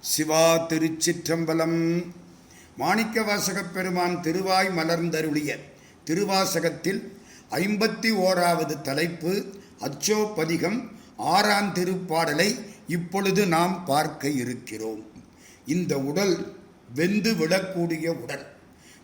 சிவா திருச்சிற்றம்பலம். மாணிக்க வாசகப் பெருமான் திருவாய் மலர்ந்தருளிய திருவாசகத்தில் ஐம்பத்தி ஓராவது தலைப்பு அச்சோபதிகம் ஆறாம் திருப்பாடலை இப்பொழுது நாம் பார்க்க இருக்கிறோம். இந்த உடல் வெந்து விடக்கூடிய உடல்.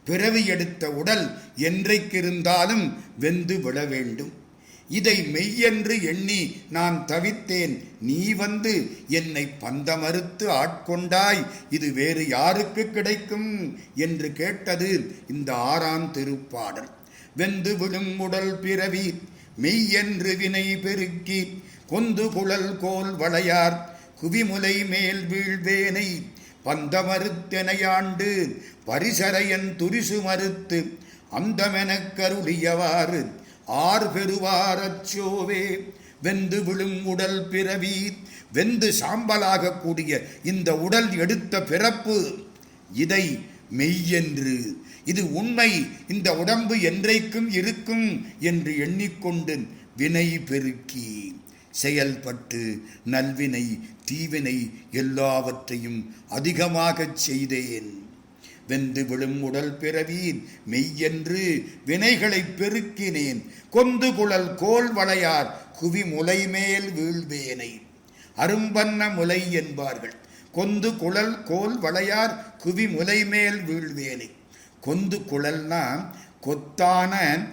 பிறவி எடுத்த உடல் என்றைக்கிருந்தாலும் வெந்து விட வேண்டும். இதை மெய்யென்று எண்ணி நான் தவித்தேன். நீ வந்து என்னை பந்தமறுத்து ஆட்கொண்டாய். இது வேறு யாருக்கு கிடைக்கும்? என்று கேட்டது இந்த ஆறாம் திருப்பாடல். வெந்து விழும் உடல் பிறவி மெய்யென்று வினை பெருக்கி கொந்து குழல் கோல் வளையார் குவிமுலை மேல் வீழ்வேனை பந்தமறுத்தெனையாண்டு பரிசரையன் துரிசு மறுத்து அந்தமெனக் கருளியவாறு ஆர் பெறுவாரச்சோவே வெந்து விழும் உடல் பிறவி வெந்து சாம்பலாக கூடிய இந்த உடல் எடுத்த பிறப்பு இதை மெய்யென்று. இது உண்மை இந்த உடம்பு என்றைக்கும் இருக்கும் என்று எண்ணிக்கொண்டு வினை பெருக்கி செயல்பட்டு நல்வினை தீவினை எல்லாவற்றையும் அதிகமாகச் செய்தேன். வெந்து விழும் உடல் பிறவீன் மெய்யென்று வினைகளை பெருக்கினேன். கொந்து குழல் கோல் வளையார். குவி முலைமேல் வீழ்வேனை. அரும்பன்ன முலை என்பார்கள். கொந்து குழல் கோல் வளையார். குவி முலைமேல் வீழ்வேனை. கொந்து குழல்னா கொத்தான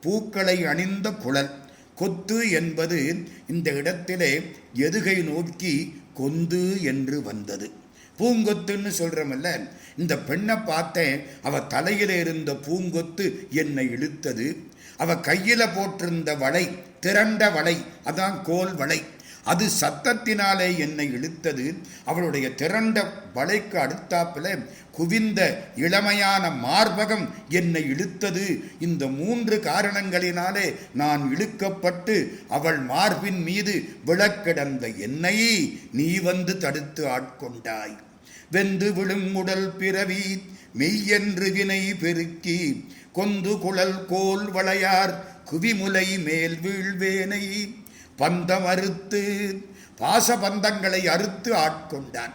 பூக்களை அணிந்த குழல். கொத்து என்பது இந்த இடத்திலே எதுகை நோக்கி கொந்து என்று வந்தது. பூங்கொத்துன்னு சொல்றமல்ல இந்த பெண்ணை பார்த்தேன் அவ தலையில் இருந்த பூங்கொத்து என்னை இழுத்தது. அவ கையில் போட்டிருந்த வளை திரண்ட வளை அதான் கோல் வளை அது சத்தத்தினாலே என்னை இழுத்தது. அவளுடைய திரண்ட வளைக்கு அடுத்தாப்பில் குவிந்த இளமையான மார்பகம் என்னை இழுத்தது. இந்த மூன்று காரணங்களினாலே நான் இழுக்கப்பட்டு அவள் மார்பின் மீது விளக்கிடந்த என்னை நீ வந்து தடுத்து ஆட்கொண்டாய். வெந்து விழும் உடல் பிறவி மெய்யென்று வினை பெருக்கி கொந்து குழல் கோல் வளையார் குவிமுலை மேல் வீழ்வேனை பந்தம் அறுத்து பாச பந்தங்களை அறுத்து ஆட்கொண்டான்.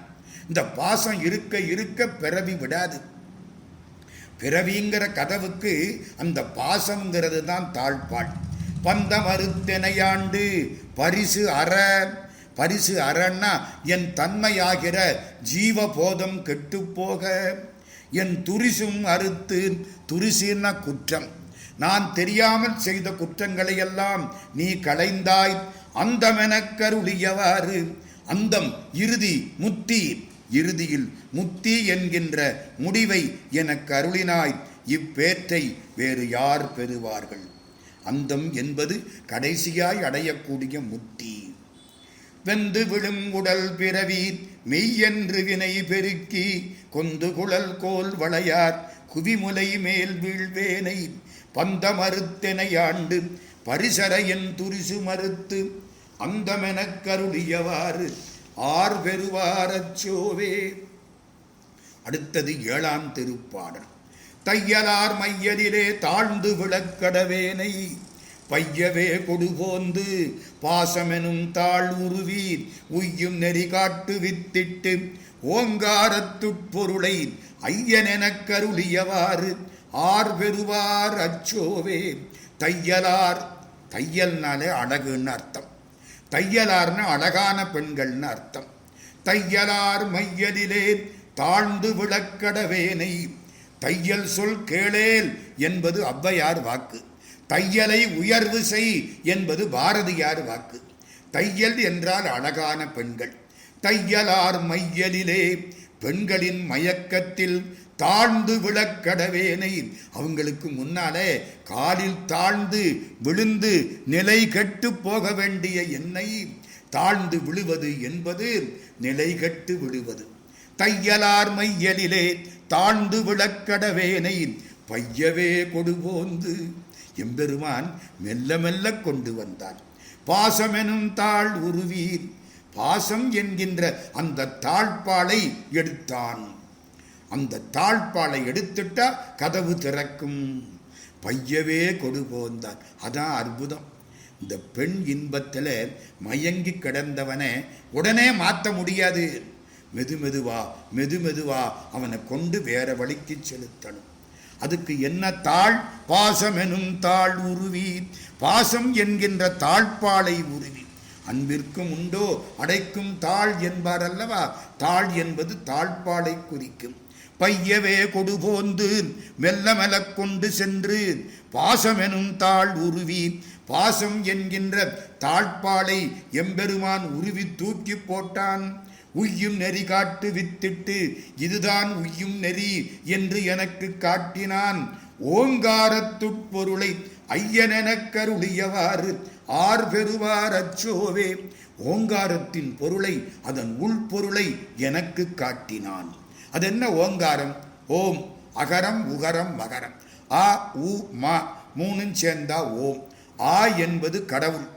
இந்த பாசம் இருக்க இருக்க பிறவி விடாது. பிறவிங்கிற கதவுக்கு அந்த பாசம்ங்கிறது தான் தாழ்பாள். பந்தம் அறுத்தெனையாண்டு பரிசு அற பரிசு அறன்னா என் தன்மையாகிற ஜீவபோதம் கெட்டுப்போக. என் துரிசும் அறுத்து துரிசுன்னா குற்றம். நான் தெரியாமல் செய்த குற்றங்களை எல்லாம் நீ களைந்தாய். அந்தமெனக் கருளியவாறு. அந்தம் இறுதி முத்தி. இறுதியில் முத்தி என்கின்ற முடிவை எனக்கு அருளினாய். இப்பேற்றை வேறு யார் பெறுவார்கள்? அந்தம் என்பது கடைசியாய் அடையக்கூடிய முத்தி. வெந்து விழும் உடல் பிறவி மெய்யென்று வினை பெருக்கி கொந்து குழல் கோல் வளையார் குவிமுலை மேல் வீழ்வேனை பந்த மறுத்தெனையாண்டு பரிசரையன் துரிசு மறுத்து அந்தமெனக் கருளியவாறு ஆர் பெறுவாரச்சோவே அடுத்தது ஏழாம் திருப்பாடல். தையலார் மையலிலே தாழ்ந்து விளக்கடவேனை பையவே கொடுபோந்து பாசமெனும் தாழ் உருவீர் உய்யும் நெறி காட்டு வித்திட்டு ஓங்காரத்துட்பொருளை ஐயனெனக் கருளியவாறு ஆர் பெறுவார் அச்சோவே. தையலார் தையல்னாலே அழகுன்னு அர்த்தம். தையலார்னு அழகான பெண்கள்னு அர்த்தம். தையலார் மையலிலே தாழ்ந்து விளக்கடவேனை தையல் சொல் கேளேல் என்பது ஔவையார் வாக்கு. தையலை உயர்வு செய் என்பது பாரதியார் வாக்கு. தையல் என்றால் அழகான பெண்கள். தையலார் மையலிலே பெண்களின் மயக்கத்தில் தாழ்ந்து விளக்கடவேனை அவங்களுக்கு முன்னாலே காலில் தாழ்ந்து விழுந்து நிலை கெட்டு போக வேண்டிய என்னை. தாழ்ந்து விழுவது என்பது நிலை கெட்டு விழுவது தையலார் மையலிலே தாழ்ந்து விளக்கடவேனை பையவே கொடுபோந்து எம்பெருமான் மெல்ல மெல்ல கொண்டு வந்தான். பாசமெனும் தாழ் உருவீர். பாசம் என்கின்ற அந்த தாழ்பாலை எடுத்தான். அந்த தாழ்பாலை எடுத்துட்டா கதவு திறக்கும். பையவே கொடு போந்தான் அதான் அற்புதம். இந்த பெண் இன்பத்தில் மயங்கி கிடந்தவனை உடனே மாற்ற முடியாது. மெதுமெதுவா மெதுமெதுவா அவனை கொண்டு வேற வழிக்கு செலுத்தணும். அதுக்கு என்ன தாழ்? பாசம் எனும் தாழ் உருவி பாசம் என்கின்ற தாழ்பாலை உருவி. அன்பிற்கும் உண்டோ அடைக்கும் தாழ் என்பார் அல்லவா? தாழ் என்பது தாழ்பாலை குறிக்கும். பையவே கொடுபோந்து மெல்ல மெல்லக் கொண்டு சென்று பாசமெனும் தாழ் உருவி பாசம் என்கின்ற தாழ்பாலை எம்பெருமான் உருவி தூக்கி போட்டான். உய்யும் நெறி காட்டு வித்திட்டு இதுதான் உய்யும் நெறி என்று எனக்கு காட்டினான். ஓங்காரத்துட்பொருளை ஐயனெனக் கருளியவாறு ஆர் பெறுவார் அச்சோவே. ஓங்காரத்தின் பொருளை அதன் உள்பொருளை எனக்கு காட்டினான். அது என்ன ஓங்காரம்? ஓம் அகரம் உகரம் மகரம். ஆ உ மா மூணும் சேர்ந்தா ஓம். ஆ என்பது கடவுள்.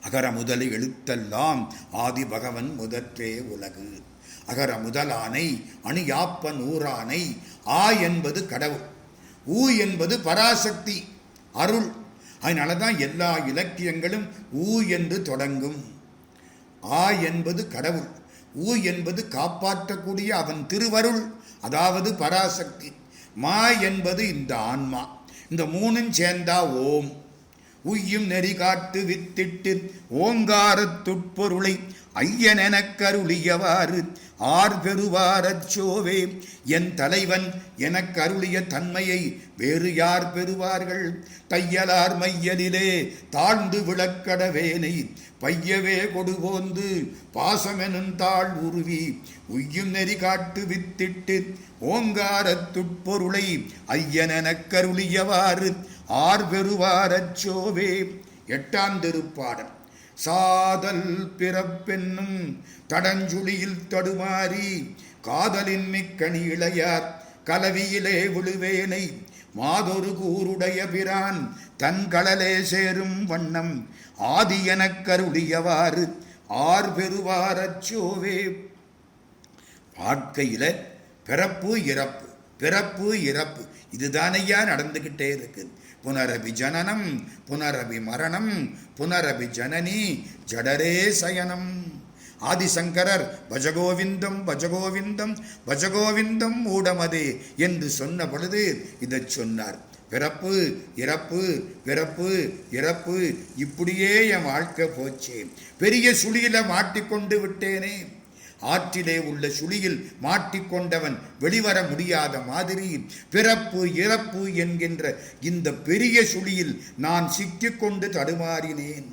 அகர முதல் எழுத்தெல்லாம் ஆதி பகவன் முதற்றே உலகு. அகர முதலானை அணியாப்ப ஊரானை ஆ என்பது கடவுள். ஊ என்பது பராசக்தி அருள். அதனால தான் எல்லா இலக்கியங்களும் ஊ என்று தொடங்கும். ஆ என்பது கடவுள். ஊ என்பது காப்பாற்றக்கூடிய அவன் திருவருள் அதாவது பராசக்தி. மா என்பது இந்த ஆன்மா. இந்த மூணும் சேர்ந்தா ஓம். உய்யும் நெறி காட்டு வித்திட்டு ஓங்காரத்துட்பொருளை ஐயனெனக் கருளியவாறு ஆர் பெறுவாரச்சோவே என் தலைவன் எனக்கருளிய தன்மையை வேறு யார் பெறுவார்கள்? தையலார் மையலிலே தாழ்ந்து விளக்கடவேனை பையவே கொடுபோந்து பாசமெனும் தாழ் உருவி உய்யும் நெறி காட்டு வித்திட்டு ஓங்காரத்துட்பொருளை ஐயனெனக் கருளியவாறு ஆர் பெறுவாரச்சோவே எட்டாம் திருப்பாடல். சாதல் பிறப்பென்னும் தடஞ்சுழியில் தடுமாறி காதலின் மிக்கணி இளையார் கலவியிலே விழுவேனை மாதொரு கூருடைய பிரான் தன் கடலே சேரும் வண்ணம் ஆதி எனக் கருளியவாறு ஆர் பெறுவாரச்சோவே வாழ்க்கையில பிறப்பு இறப்பு பிறப்பு இறப்பு இதுதானையா நடந்துகிட்டே இருக்கு. புனரபி ஜனனம் புனரபி மரணம் புனரபி ஜனனி ஜடரே சயனம். ஆதிசங்கரர் பஜகோவிந்தம் பஜகோவிந்தம் பஜகோவிந்தம் ஊடமது என்று சொன்ன பொழுது இதை சொன்னார். பிறப்பு இறப்பு பிறப்பு இறப்பு இப்படியே என் வாழ்க்கை போச்சே. பெரிய சுழியில மாட்டிக்கொண்டு விட்டேனே. ஆற்றிலே உள்ள சுழியில் மாட்டிக்கொண்டவன் வெளிவர முடியாத மாதிரி பிறப்பு இறப்பு என்கின்ற இந்த பெரிய சுழியில் நான் சிக்கிக்கொண்டு தடுமாறினேன்.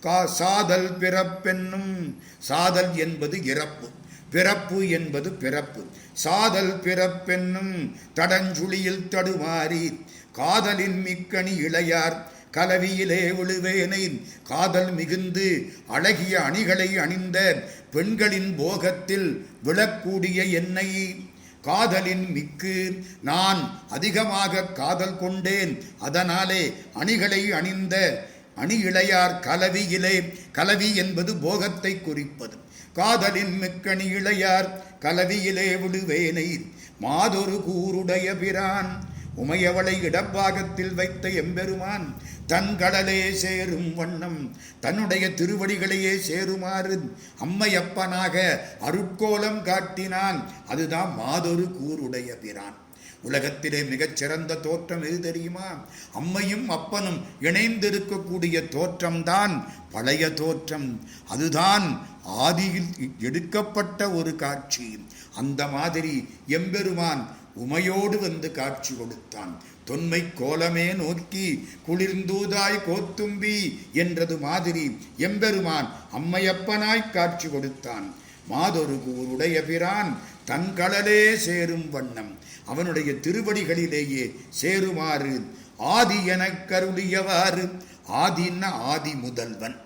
கா சாதல் பிறப்பென்னும் சாதல் என்பது இறப்பு பிறப்பு என்பது பிறப்பு சாதல் பிறப்பென்னும் தடஞ்சுழியில் தடுமாறி காதலின் மிக்கணி இளையார் கலவியிலே விழுவேனை காதல் மிகுந்து அழகிய அணிகளை அணிந்த பெண்களின் போகத்தில் விழக்கூடிய என்னை. காதலின் மிக்கு நான் அதிகமாக காதல் கொண்டேன். அதனாலே அணிகளை அணிந்த அணி இளையார் கலவியிலே கலவி என்பது போகத்தை குறிப்பது. காதலின் மிக்கணி இளையார் கலவியிலே விடுவேனை மாதொரு கூருடைய பிரான் உமையவளை இடப்பாகத்தில் வைத்த எம்பெருமான் தன் கடலே சேரும் வண்ணம் தன்னுடைய திருவடிகளையே சேருமாறு அம்மையப்பனாக அருட்கோலம் காட்டினான். அதுதான் மாதொரு கூருடைய பிரான். உலகத்திலே மிகச்சிறந்த தோற்றம் எது தெரியுமா? அம்மையும் அப்பனும் இணைந்திருக்கக்கூடிய தோற்றம்தான் பழைய தோற்றம். அதுதான் ஆதியில் எடுக்கப்பட்ட ஒரு காட்சி. அந்த மாதிரி எம்பெருமான் உமையோடு வந்து காட்சி கொடுத்தான். தொன்மை கோலமே நோக்கி குளிர்ந்தூதாய் கோத்தும்பி என்றது மாதிரி எம்பெருமான் அம்மையப்பனாய் காட்சி கொடுத்தான். மாதொரு கூருடைய பிரான் தன் கடலே சேரும் வண்ணம். அவனுடைய திருவடிகளிலேயே சேருமாறு ஆதி எனக் கருளியவாறு ஆதின்னா ஆதி முதல்வன்.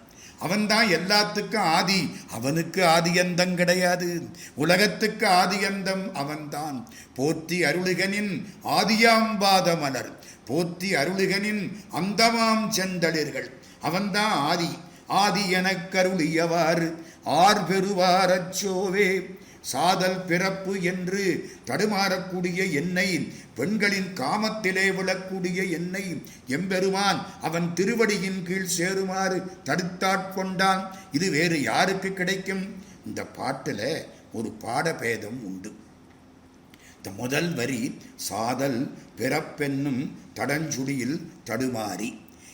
அவன்தான் எல்லாத்துக்கும் ஆதி. அவனுக்கு ஆதியந்தம் கிடையாது. உலகத்துக்கு ஆதியந்தம் அவன்தான். போற்றி அருளுகனின் ஆதியாம்பாத மலர் போற்றி அருளுகனின் அந்தமாம் செந்தளிர்கள். அவன்தான் ஆதி. ஆதி எனக் கருளியவாறு ஆர் பெறுவாரச்சோவே சாதல் பிறப்பு என்று தடுமாறக்கூடிய என்னை பெண்களின் காமத்திலே விழக்கூடிய என்னை எம்பெருமான் அவன் திருவடியின் கீழ் சேருமாறு தடுத்தாட்கொண்டான் இது வேறு யாருக்கு கிடைக்கும்? இந்த பாட்டில் ஒரு பாடபேதம் உண்டு. இந்த முதல் வரி சாதல் பிறப்பென்னும் தடஞ்சுடியில் தடுமாறி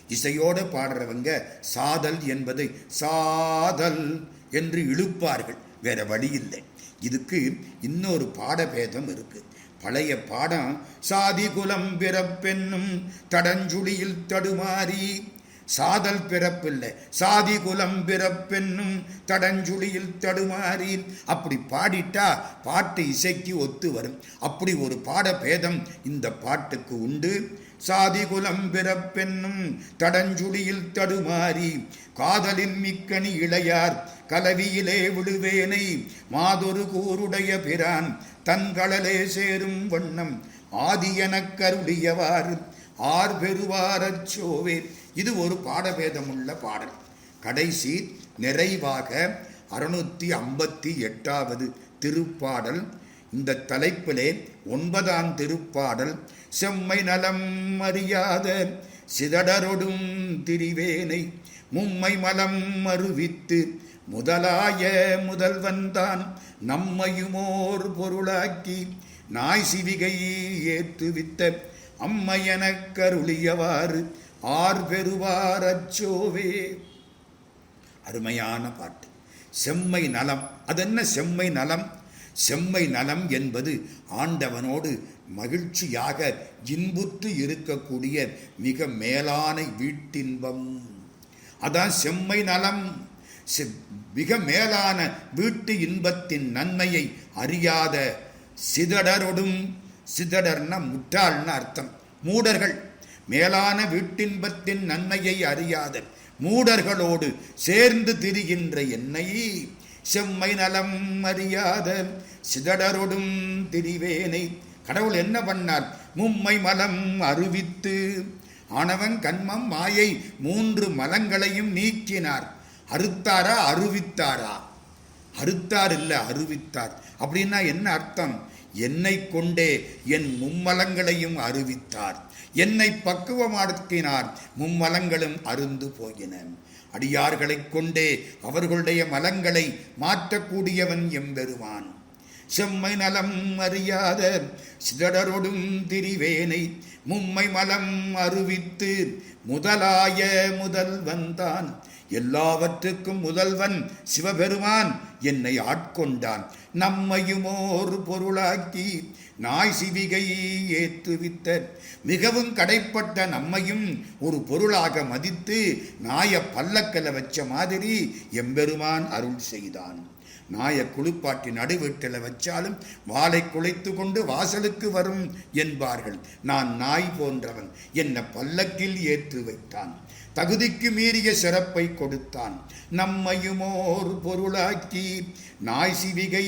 இசையோடு பாடுறவங்க சாதல் என்பதை சாதல் என்று இழுப்பார்கள். வேற வழி இல்லை. இதுக்கு இன்னொரு பாடபேதம் இருக்கு. பழைய பாடம் சாதி குலம் பிறப்பென்னும் தடஞ்சுழியில் தடுமாறி சாதல் பிறப்பில்லை சாதி குலம் பிறப்பென்னும் தடஞ்சுழியில் தடுமாறி அப்படி பாடிட்டா பாட்டு இசைக்கு ஒத்து வரும். அப்படி ஒரு பாடபேதம் இந்த பாட்டுக்கு உண்டு. சாதி குலம் பிறப்பென்னும் தடஞ்சுழியில் தடுமாறி காதலின் மிக்கணி இளையார் கலவியிலே விழுவேனை மாதொரு கூருடைய பிரான் தன்களலே சேரும் வண்ணம். ஆதியனக்கருடையவாறு ஆர் பெறுவாரச் சோவே. இது ஒரு பாடபேதமுள்ள பாடல். கடைசி நிறைவாக அறுநூத்தி ஐம்பத்தி எட்டாவது திருப்பாடல். இந்த தலைப்பிலே ஒன்பதாம் திருப்பாடல். செம்மை நலம் அறியாத சிதடரொடும் திரிவேனை. மும்மை மலம் அறிவித்து முதலாய முதல்வன்தான் நம்மையுமோர் பொருளாக்கி நாய் சிவிகை ஏற்றுவித்த அம்மையனக் கருளியவாறு ஆர் பெறுவார் அச்சோவே. அருமையான பாட்டு. செம்மை நலம். அதென்ன செம்மை நலம்? செம்மை நலம் என்பது ஆண்டவனோடு மகிழ்ச்சியாக இன்புற்று இருக்கக்கூடிய மிக மேலான வீட்டின்பம். அதான் செம்மை நலம். மிக மேலான வீட்டு இன்பத்தின் நன்மையை அறியாத சிதடரொடும் சிதடர்னா முட்டாள்னு அர்த்தம். மூடர்கள் மேலான வீட்டின்பத்தின் நன்மையை அறியாத மூடர்களோடு சேர்ந்து திரிகின்ற என்னை செம்மை நலம் அறியாத சிதடரொடும் திரிவேனை. கடவுள் என்ன பண்ணார்? மும்மை மலம் அறிவித்து ஆணவன் கண்மம் மாயை மூன்று மலங்களையும் நீக்கினார். அறுத்தாரா அருவித்தாரா அறுத்தார் இல்லை அருவித்தார் அப்படின்னா என்ன அர்த்தம்? என்னை கொண்டே என் மும்மலங்களையும் அறிவித்தார். என்னை பக்குவமாக்கினார் மும்மலங்களும் அருந்து போயின. அடியார்களைக் கொண்டே அவர்களுடைய மலங்களை மாற்றக்கூடியவன் எம்பெருவான் செம்மை நலம் அறியாத சிதடரொடும் திரிவேனை மும்மை மலம் அறிவித்து முதலாய முதல் வந்தான் எல்லாவற்றுக்கும் முதல்வன் சிவபெருமான் என்னை ஆட்கொண்டான். நம்மையுமோர் பொருளாக்கி நாய் சிவிகை ஏற்றுவித்த மிகவும் கடைப்பட்ட நம்மையும் ஒரு பொருளாக மதித்து நாய பல்லக்கல வச்ச மாதிரி எம்பெருமான் அருள் செய்தான். நாய குளிப்பாட்டி நடுவீட்டில் வச்சாலும் வாளை குலைத்து கொண்டு வாசலுக்கு வரும் என்பார்கள். நான் நாய் போன்றவன் என்னை பல்லக்கில் ஏற்று வைத்தான் தகுதிக்கு மீறிய சிறப்பை கொடுத்தான். நம்மையுமோர் பொருளாக்கி நாய் சிவிகை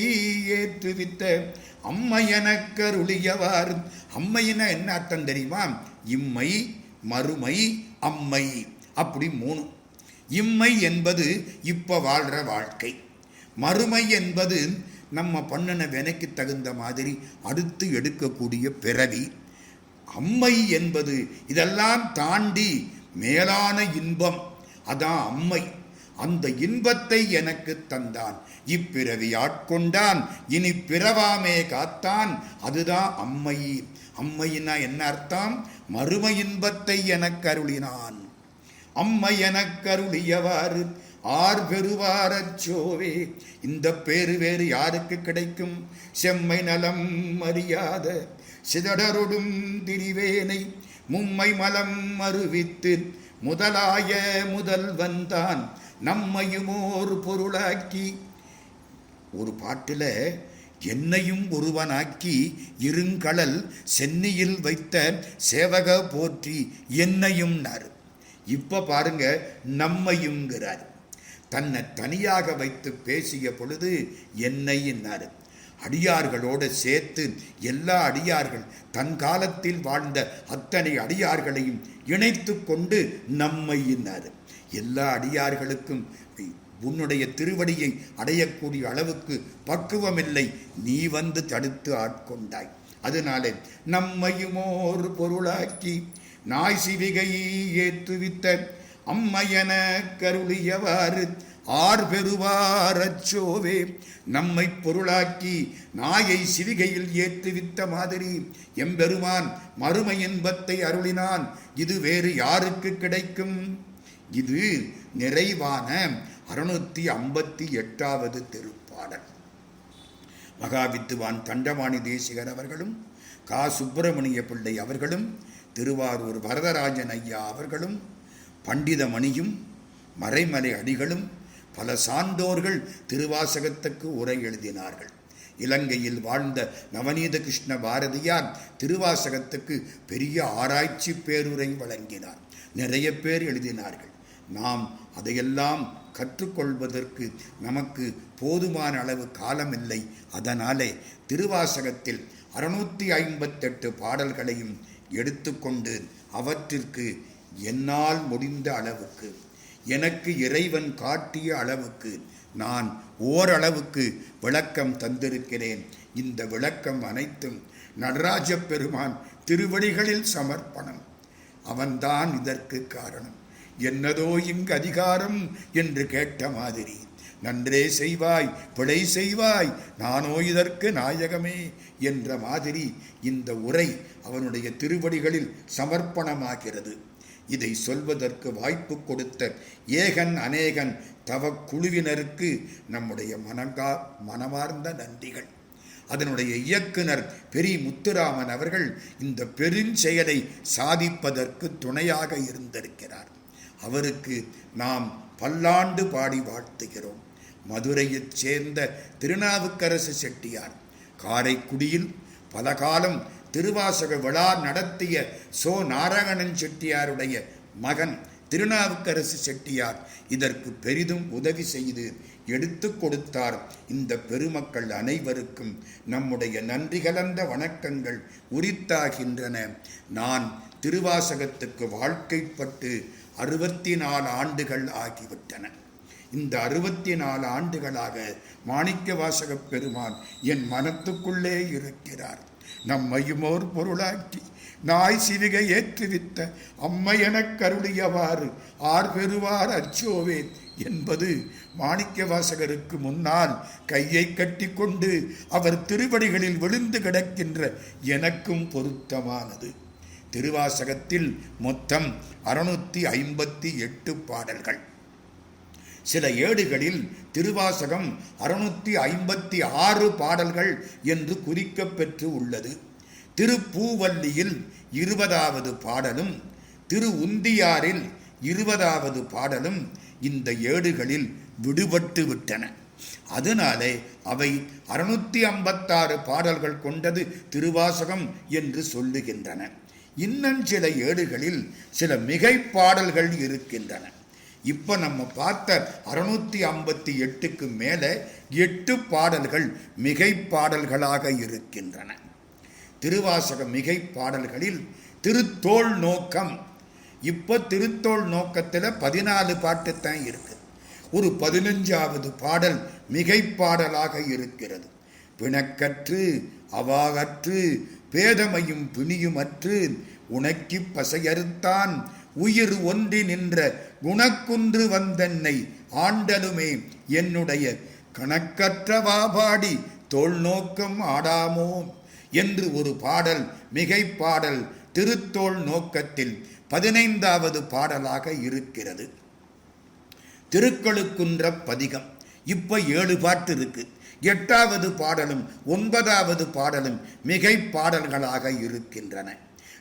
ஏற்றுவித்த அம்மையன கருளியவார் அம்மையின என்ன அர்த்தம் தெரியுமா? இம்மை மறுமை அம்மை. அப்படி மூணு. இம்மை என்பது இப்ப வாழ்ற வாழ்க்கை. மறுமை என்பது நம்ம பண்ணின வினைக்கு தகுந்த மாதிரி அடுத்து எடுக்கக்கூடிய பிறவி. அம்மை என்பது இதெல்லாம் தாண்டி மேலான இன்பம் அதான் அம்மை. அந்த இன்பத்தை எனக்கு தந்தான். இப்பிறவி ஆட்கொண்டான் இனி பிறவாமே காத்தான். அதுதான் அம்மை. அம்மையினா என்ன அர்த்தம்? மறும இன்பத்தை எனக்கு அருளினான். அம்மை எனக்கு அருளியவாறு ஆர் பெறுவாரச்சோவே இந்த பேரு வேறு யாருக்கு கிடைக்கும்? செம்மை நலம் அறியாத சிதடரொடும் திரிவேனை மும்மை மலம் அறிவித்து முதலாய முதல் முதல்வன்தான் நம்மையுமோர் பொருளாக்கி. ஒரு பாட்டில் என்னையும் ஒருவனாக்கி இருங்கடல் சென்னியில் வைத்த சேவக போற்றி என்னையும் நார். இப்போ பாருங்க நம்மையுங்கிறார். தன்னை தனியாக வைத்து பேசிய பொழுது என்னையின்னாரு அடியார்களோடு சேர்த்து எல்லா அடியார்கள் தன் காலத்தில் வாழ்ந்த அத்தனை அடியார்களையும் இணைத்து கொண்டு நம்மையினார் எல்லா அடியார்களுக்கும் உன்னுடைய திருவடியை அடையக்கூடிய அளவுக்கு பக்குவமில்லை. நீ வந்து தடுத்து ஆட்கொண்டாய். அதனாலே நம்மையுமோர் பொருளாக்கி நாய் சிவிகை ஏற்றுவித்த அம்மையன கருளியவாறு ஆர் பெறுவாரச்சோவே நம்மை பொருளாக்கி நாயை சிவிகையில் ஏற்றுவித்த மாதிரி எம்பெருமான் மறுமை இன்பத்தை அருளினான். இது வேறு யாருக்கு கிடைக்கும்? இது நிறைவான அறுநூத்தி ஐம்பத்தி எட்டாவது திருப்பாடல். மகாவித்துவான் தண்டவாணி தேசிகர் அவர்களும் கா. சுப்பிரமணிய பிள்ளை அவர்களும் திருவாரூர் வரதராஜன் ஐயா அவர்களும் பண்டிதமணியும் மறைமலை அடிகளும் பல சான்றோர்கள் திருவாசகத்துக்கு உரை எழுதினார்கள். இலங்கையில் வாழ்ந்த நவநீத கிருஷ்ண பாரதியார் திருவாசகத்துக்கு பெரிய ஆராய்ச்சி பேருரை வழங்கினார். நிறைய பேர் எழுதினார்கள். நாம் அதையெல்லாம் கற்றுக்கொள்வதற்கு நமக்கு போதுமான அளவு காலமில்லை. அதனாலே திருவாசகத்தில் அறுநூற்றி ஐம்பத்தெட்டு பாடல்களையும் எடுத்துக்கொண்டு அவற்றிற்கு என்னால் முடிந்த அளவுக்கு எனக்கு இறைவன் காட்டிய அளவுக்கு நான் ஓரளவுக்கு விளக்கம் தந்திருக்கிறேன். இந்த விளக்கம் அனைத்தும் நடராஜ பெருமான் திருவடிகளில் சமர்ப்பணம். அவன்தான் இதற்கு காரணம். என்னதோ இங்கு அதிகாரம் என்று கேட்ட மாதிரி. நன்றே செய்வாய் பிழை செய்வாய் நானோ இதற்கு நாயகமே என்ற மாதிரி இந்த உரை அவனுடைய திருவடிகளில் சமர்ப்பணமாகிறது. இதை சொல்வதற்கு வாய்ப்பு கொடுத்த ஏகன் அநேகன் தவ குழுவினருக்கு நம்முடைய மனங்கா மனமார்ந்த நன்றிகள். அதனுடைய இயக்குனர் பெரி முத்துராமன் அவர்கள் இந்த பெருஞ்செயலை சாதிப்பதற்கு துணையாக இருந்திருக்கிறார். அவருக்கு நாம் பல்லாண்டு பாடி வாழ்த்துகிறோம். மதுரையைச் சேர்ந்த திருநாவுக்கரசு செட்டியார் காரைக்குடியில் பல காலம் திருவாசக விழா நடத்திய சோ நாராயணன் செட்டியாருடைய மகன் திருநாவுக்கரசு செட்டியார் இதற்கு பெரிதும் உதவி செய்து எடுத்து கொடுத்தார். இந்த பெருமக்கள் அனைவருக்கும் நம்முடைய நன்றி கலந்த வணக்கங்கள் உரித்தாகின்றன. நான் திருவாசகத்துக்கு வாழ்க்கைப்பட்டு அறுபத்தி நாலு ஆண்டுகள் ஆகிவிட்டன. இந்த அறுபத்தி நாலு ஆண்டுகளாக மாணிக்க வாசக பெருமான் என் மனத்துக்குள்ளே இருக்கிறார். நம்மையுமோர் பொருளாக்கி நாய் சிவிகை ஏற்றுவித்த அம்மை எனக் கருளியவாறு ஆர் பெறுவார் அச்சோவே என்பது மாணிக்க வாசகருக்கு முன்னால் கையை கட்டிக்கொண்டு அவர் திருவடிகளில் விழுந்து கிடக்கின்ற எனக்கும் பொருத்தமானது. திருவாசகத்தில் மொத்தம் அறுநூற்றி ஐம்பத்தி எட்டு பாடல்கள். சில ஏடுகளில் திருவாசகம் அறுநூற்றி ஐம்பத்தி ஆறு பாடல்கள் என்று குறிக்கப்பெற்று உள்ளது. திருப்பூவல்லியில் இருபதாவது பாடலும் திரு உந்தியாரில் இருபதாவது பாடலும் இந்த ஏடுகளில் விடுபட்டு விட்டன. அதனாலே அவை அறுநூற்றி ஐம்பத்தாறு பாடல்கள் கொண்டது திருவாசகம் என்று சொல்லுகின்றன. இன்னும் சில ஏடுகளில் சில மிகை பாடல்கள் இருக்கின்றன. இப்போ நம்ம பார்த்த அறுநூற்றி ஐம்பத்தி எட்டுக்கு மேலே எட்டு பாடல்கள் மிகை பாடல்களாக இருக்கின்றன. திருவாசக மிகை பாடல்களில் திருத்தோல் நோக்கம். இப்போ திருத்தோல் நோக்கத்தில் பதினாலு பாட்டு தான் இருக்குது ஒரு பதினஞ்சாவது பாடல் மிகை பாடலாக இருக்கிறது. பிணக்கற்று அவாகற்று பேதமையும் பிணியுமற்று உனக்கி பசையறுத்தான் உயிர் ஒன்றி நின்ற குணக்குன்று வந்தென்னை ஆண்டலுமே என்னுடைய கணக்கற்றவா பாடி தோல் நோக்கம் ஆடாமோ? என்று ஒரு பாடல் மிகைப்பாடல் திருத்தோல் திருத்தோள் நோக்கத்தில் பதினைந்தாவது பாடலாக இருக்கிறது. திருக்களுக்குன்ற பதிகம். இப்போ ஏழு பாட்டு இருக்கு. எட்டாவது பாடலும் ஒன்பதாவது பாடலும் மிகை பாடல்களாக இருக்கின்றன.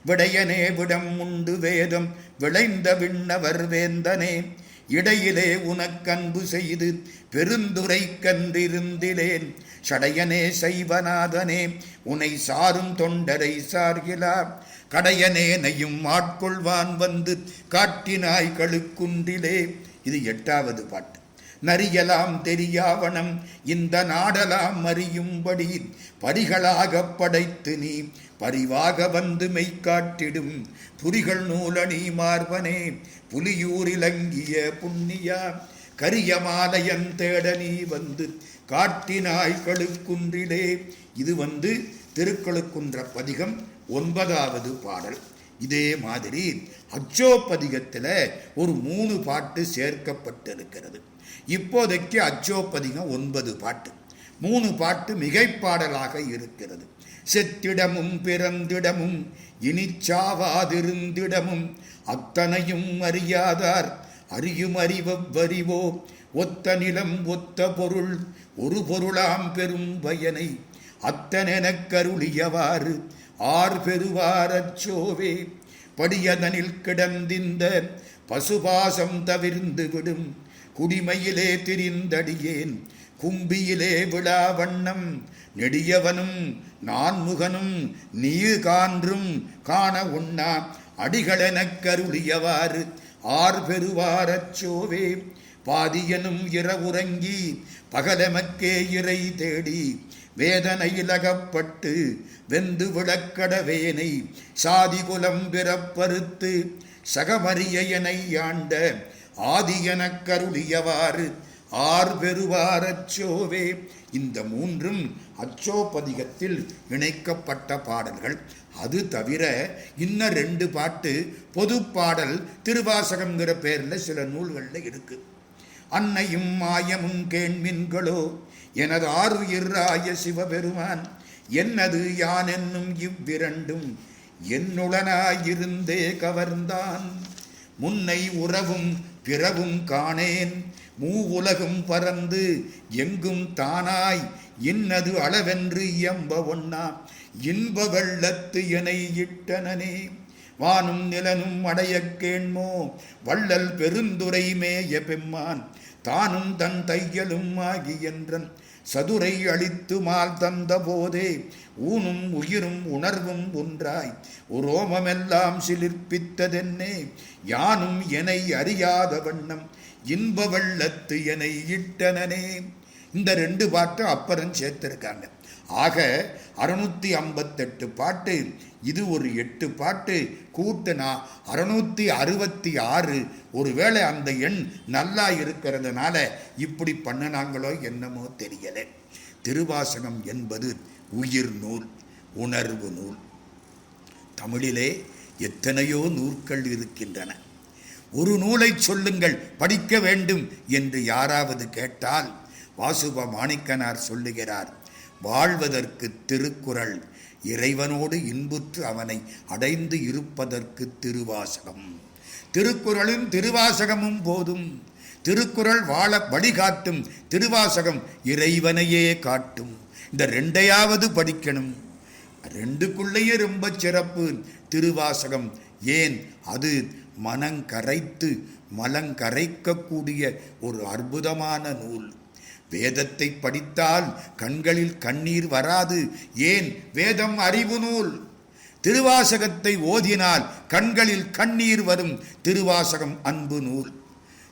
விடையனே விடம் உண்டு வேதம். விளைந்த விண்ணவர் வேந்தனே இடையிலே உனக்கன்பு செய்து பெருந்துரை கன்றிருந்திலேன் சடையனே சைவநாதனே உனை சாரும் தொண்டரை சார்கிலா கடையனே நையும் ஆட்கொள்வான் வந்து காட்டினாய் கழுக்குன்றிலே. இது எட்டாவது பாட்டு. நரியலாம் தெரியாவனம் இந்த நாடலாம் அறியும்படி படிகளாகப் படைத்து நீ பரிவாக வந்து மெய்காட்டிடும் புரிகள் நூலணி மார்பனே புலியூரிலங்கிய புண்ணியா கரியமாலயன் தேட நீ வந்து காட்டினாய் கழுக்குன்றிலே. இது வந்து திருக்கழுக்குன்ற பதிகம் ஒன்பதாவது பாடல். இதே மாதிரி அச்சோ பதிகத்தில் ஒரு மூணு பாட்டு சேர்க்கப்பட்டிருக்கிறது. இப்போதைக்கு அச்சோப்பதிகம் ஒன்பது பாட்டு. மூணு பாட்டு மிகைப்பாடலாக இருக்கிறது. செத்திடமும் பிறந்திடமும் இனிச்சாவாதிருந்திடமும் அத்தனையும் அறியாதார் அறியும் அறிவறிவோ ஒத்த நிலம் ஒத்த பொருள் ஒரு பொருளாம் பெரும் பயனை அத்தனெனக் கருளியவாறு ஆர் பெறுவாரச்சோவே படியதனில் கிடந்திந்த பசுபாசம் தவிர்ந்து விடும் குடிமையிலே திரிந்தடியேன் கும்பியிலே விழா வண்ணம் நெடியவனும் நான்முகனும் நீர் கான்றும் காண உண்ணா அடிகளெனக் கருளியவாறு ஆர் பெறுவாரச்சோவே பாதியனும் இரவுறங்கி பகலமக்கே இறை தேடி வேதனையிலகப்பட்டு வெந்து விளக்கடவேனை சாதி குலம் பிறப்பறுத்து சகமரியனை ஆண்ட ஆதியனக் கருளியவாறு ஆர் பெறுவாரச்சோவே இந்த மூன்றும் அச்சோபதிகத்தில் இணைக்கப்பட்ட பாடல்கள். அது தவிர இன்னும் ரெண்டு பாட்டு பொது பாடல் திருவாசகம்ங்கிற பேரில் சில நூல்களில் இருக்கு. அன்னையும் மாயமும் கேண்மின்களோ எனது ஆறுயிராய சிவபெருமான் என்னது யான் என்னும் இவ்விரண்டும் என்னுடனாயிருந்தே கவர்ந்தான். முன்னை உறவும் பிறவும் காணேன் மூ உலகும் பறந்து எங்கும் தானாய் இன்னது அளவென்று இயம்ப ஒண்ணா. இன்ப வெள்ளத்து எனை இட்டனனே. வானும் நிலனும் அடையக் கேண்மோ. வள்ளல் பெருந்துரை மேய பெம்மான். தானும் தன் தையலும் ஆகி என்றன். சதுரை அழித்து மால் தந்த போதே. ஊனும் உயிரும் உணர்வும் ஒன்றாய். உரோமமெல்லாம் சிலிர்ப்பித்ததென்னே. யானும் எனை அறியாத வண்ணம். இன்ப வெள்ளத்து என இட்டனனே. இந்த ரெண்டு பாட்டு அப்புறம் சேர்த்துருக்காங்க. ஆக அறுநூத்தி ஐம்பத்தெட்டு பாட்டு இது ஒரு எட்டு பாட்டு. கூட்டுனா அறுநூத்தி அறுபத்தி ஆறு ஒருவேளை அந்த எண் நல்லா இருக்கிறதுனால இப்படி பண்ணினாங்களோ என்னமோ தெரியலை. திருவாசகம் என்பது உயிர் நூல் உணர்வு நூல். தமிழிலே எத்தனையோ நூற்கள் இருக்கின்றன. ஒரு நூலை சொல்லுங்கள் படிக்க வேண்டும் என்று யாராவது கேட்டால் வாசுப மாணிக்கனார் சொல்லுகிறார் வாழ்வதற்கு திருக்குறள் இறைவனோடு இன்புற்று அவனை அடைந்து இருப்பதற்கு திருவாசகம். திருக்குறளும் திருவாசகமும் போதும். திருக்குறள் வாழ வழிகாட்டும். திருவாசகம் இறைவனையே காட்டும். இந்த ரெண்டையாவது படிக்கணும். ரெண்டுக்குள்ளேயே ரொம்ப சிறப்பு. திருவாசகம் ஏன்? அது மனங்கரைத்து மலங்கரைக்கக்கூடிய ஒரு அற்புதமான நூல். வேதத்தை படித்தால் கண்களில் கண்ணீர் வராது. ஏன்? வேதம் அறிவு நூல். திருவாசகத்தை ஓதினால் கண்களில் கண்ணீர் வரும். திருவாசகம் அன்பு நூல்.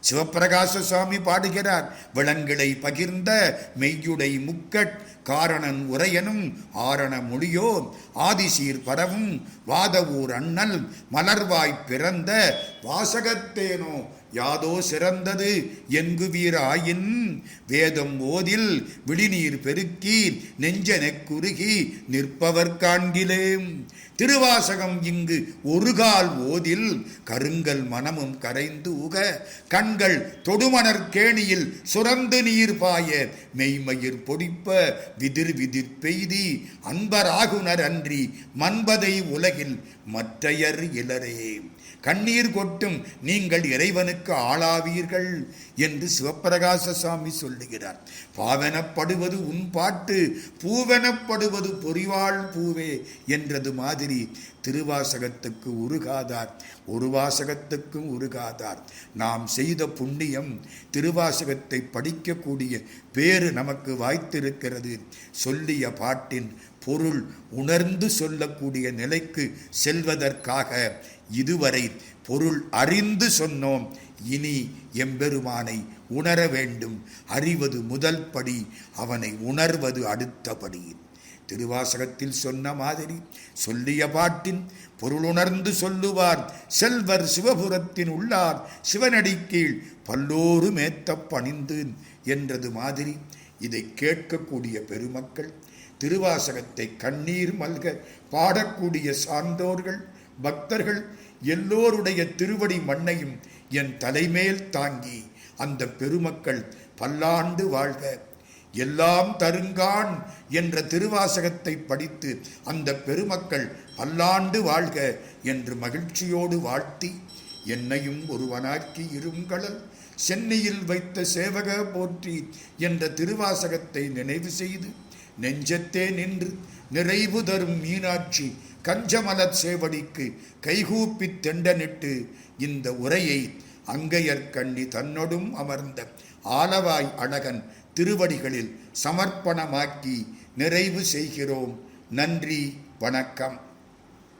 சிவப்பிரகாச சுவாமி பாடுகிறார். விளங்கிடை பகிர்ந்த மெய்யுடை முக்கட் காரணன் உரையனும் ஆரண மொழியோ ஆதிசீர் பரவும் வாதவூர் அண்ணல் மலர்வாய் பிறந்த வாசகத்தேனோ யாதோ சிறந்தது என்குவீராயின் வேதம் ஓதில் விழிநீர் பெருக்கி நெஞ்சனெக் குறுகி நிற்பவர் காண்கிலேம் திருவாசகம் இங்கு ஒரு கால் ஓதில் கருங்கல் மனமும் கரைந்து உக கண்கள் தொடுமணர் கேணியில் சுரந்து நீர் பாய மெய்மயிர் பொடிப்ப விதிர் விதிர் பெய்தி அன்பராகுனர் அன்றி மன்பதை உலகில் மற்றையர் இலரே. கண்ணீர் கொட்டும் நீங்கள் இறைவனுக்கு ஆளாவீர்கள் என்று சிவப்பிரகாச சாமி சொல்லுகிறார். பாவெனப்படுவது உன் பாட்டு பூவெனப்படுவது பொறிவாள் பூவே என்றது மாதிரி திருவாசகத்துக்கு உருகாதார் ஒரு வாசகத்துக்கும் உருகாதார். நாம் செய்த புண்ணியம் திருவாசகத்தை படிக்கக்கூடிய பேறு நமக்கு வாய்த்திருக்கிறது. சொல்லிய பாட்டின் பொருள் உணர்ந்து சொல்லக்கூடிய நிலைக்கு செல்வதற்காக இதுவரை பொருள் அறிந்து சொன்னோம். இனி எம்பெருமானை உணர வேண்டும். அறிவது முதல் படி அவனை உணர்வது அடுத்த படி. திருவாசகத்தில் சொன்ன மாதிரி சொல்லிய பாட்டின் பொருளுணர்ந்து சொல்லுவார். செல்வர் சிவபுரத்தின் உள்ளார் சிவனடி கீழ் பல்லோரு மேத்த பணிந்து என்றது மாதிரி இதை கேட்கக்கூடிய பெருமக்கள் திருவாசகத்தை கண்ணீர் மல்க பாடக்கூடிய சான்றோர்கள் பக்தர்கள் எல்லோருடைய திருவடி மண்ணையும் என் தலைமேல் தாங்கி அந்த பெருமக்கள் பல்லாண்டு வாழ்க. எல்லாம் தருங்கான் என்ற திருவாசகத்தை படித்து அந்த பெருமக்கள் பல்லாண்டு வாழ்க என்று மகிழ்ச்சியோடு வாழ்த்தி என்னையும் ஒருவனாக்கி இருங்கடல் சென்னையில் வைத்த சேவக போற்றி என்ற திருவாசகத்தை நினைவு செய்து நெஞ்சத்தே நின்று நிறைவு தரும் மீனாட்சி கஞ்சமலர் சேவடிக்கு கைகூப்பித் தெண்டனிட்டு இந்த உரையை அங்கையற்கண்ணி தன்னொடும் அமர்ந்த ஆலவாய் அழகன் திருவடிகளில் சமர்ப்பணமாக்கி நிறைவு செய்கிறோம். நன்றி வணக்கம்.